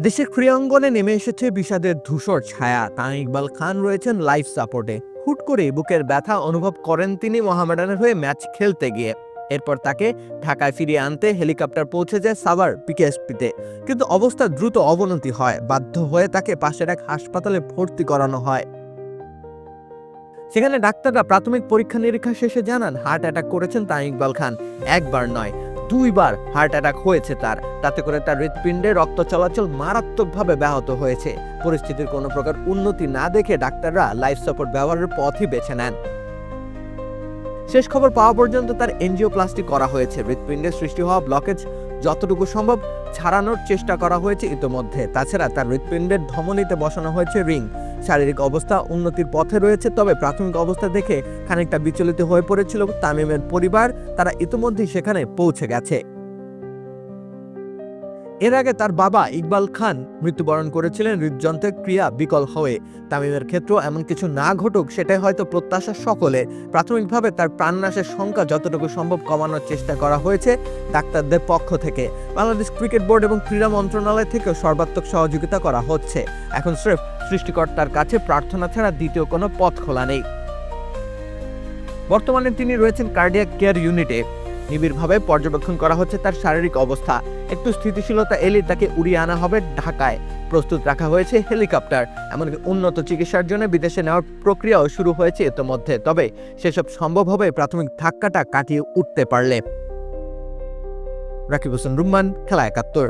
দেশের ক্রীড়াঙ্গনে নেমে এসেছে বিষাদের ধূসর ছায়া। তাঁ ইকবাল খান রয়েছেন লাইফ সাপোর্টে হুট করে বুকের ব্যথা অনুভব করেন তিনি মোহামেডানের হয়ে ম্যাচ খেলতে গিয়ে। এরপর তাকে ঢাকায় ফিরিয়ে আনতে হেলিকপ্টার পৌঁছে যায় সাভার পিকেএসপিতে কিন্তু অবস্থা দ্রুত অবনতি হয়। বাধ্য হয়ে তাকে পাশের এক হাসপাতালে ভর্তি করানো হয়। সেখানে ডাক্তাররা প্রাথমিক পরীক্ষা নিরীক্ষা শেষে জানান, হার্ট অ্যাটাক করেছেন তাঁ ইকবাল খান। একবার নয় দুইবার হার্ট অ্যাটাক হয়েছে তার। তাতে করে তার হৃৎপিণ্ডে রক্ত চলাচল মারাত্মকভাবে ব্যাহত হয়েছে। পরিস্থিতির কোনো প্রকার উন্নতি না দেখে ডাক্তাররা লাইফ সাপোর্ট ব্যবহারের পথই বেছে নেন। শেষ খবর পাওয়া পর্যন্ত তার এনজিও এনজিওপ্লাস্টি করা হয়েছে। হৃৎপিণ্ডে সৃষ্টি হওয়া ব্লকেজ যতটুকু সম্ভব ছাড়ানোর চেষ্টা করা হয়েছে ইতোমধ্যে। তাছাড়া তার হৃৎপিণ্ডের ধমনীতে বসানো হয়েছে রিং। শারীরিক অবস্থা উন্নতির পথে রয়েছে, তবে প্রাথমিক অবস্থা দেখে খানিকটা বিচলিত হয়ে পড়েছিল তামিমের পরিবার। তারা ইতোমধ্যেই সেখানে পৌঁছে গেছে। এর আগে তার বাবা ইকবাল খান মৃত্যুবরণ করেছিলেন হৃদযন্ত্রের ক্রিয়া বিকল হয়ে। তামিমের ক্ষেত্রেও এমন কিছু না ঘটুক, সেটাই হয়তো প্রত্যাশা সকলে প্রাথমিকভাবে তার প্রাণনাশের সংখ্যা যতটুকু সম্ভব কমানোর চেষ্টা করা হয়েছে ডাক্তারদের পক্ষ থেকে। বাংলাদেশ ক্রিকেট বোর্ড এবং ক্রীড়া মন্ত্রণালয় থেকেও সর্বাত্মক সহযোগিতা করা হচ্ছে। এখন স্রেফ সৃষ্টিকর্তার কাছে প্রার্থনা ছাড়া দ্বিতীয় কোনো পথ খোলা নেই। বর্তমানে তিনি রয়েছেন কার্ডিয়াক কেয়ার ইউনিটে। নিবিড়ভাবে পর্যবেক্ষণ করা হচ্ছে তার শারীরিক অবস্থা। একটু স্থিতিশীলতা এলে তাকে উড়িয়ে আনা হবে ঢাকায়। প্রস্তুত রাখা হয়েছে হেলিকপ্টার, এমনকি উন্নত চিকিৎসার জন্য বিদেশে নেওয়ার প্রক্রিয়াও শুরু হয়েছে ইতোমধ্যে। তবে সেসব সম্ভব হবে প্রাথমিক ধাক্কাটা কাটিয়ে উঠতে পারলে। রাকিব হোসেন রুম্মান, খেলা একাত্তর।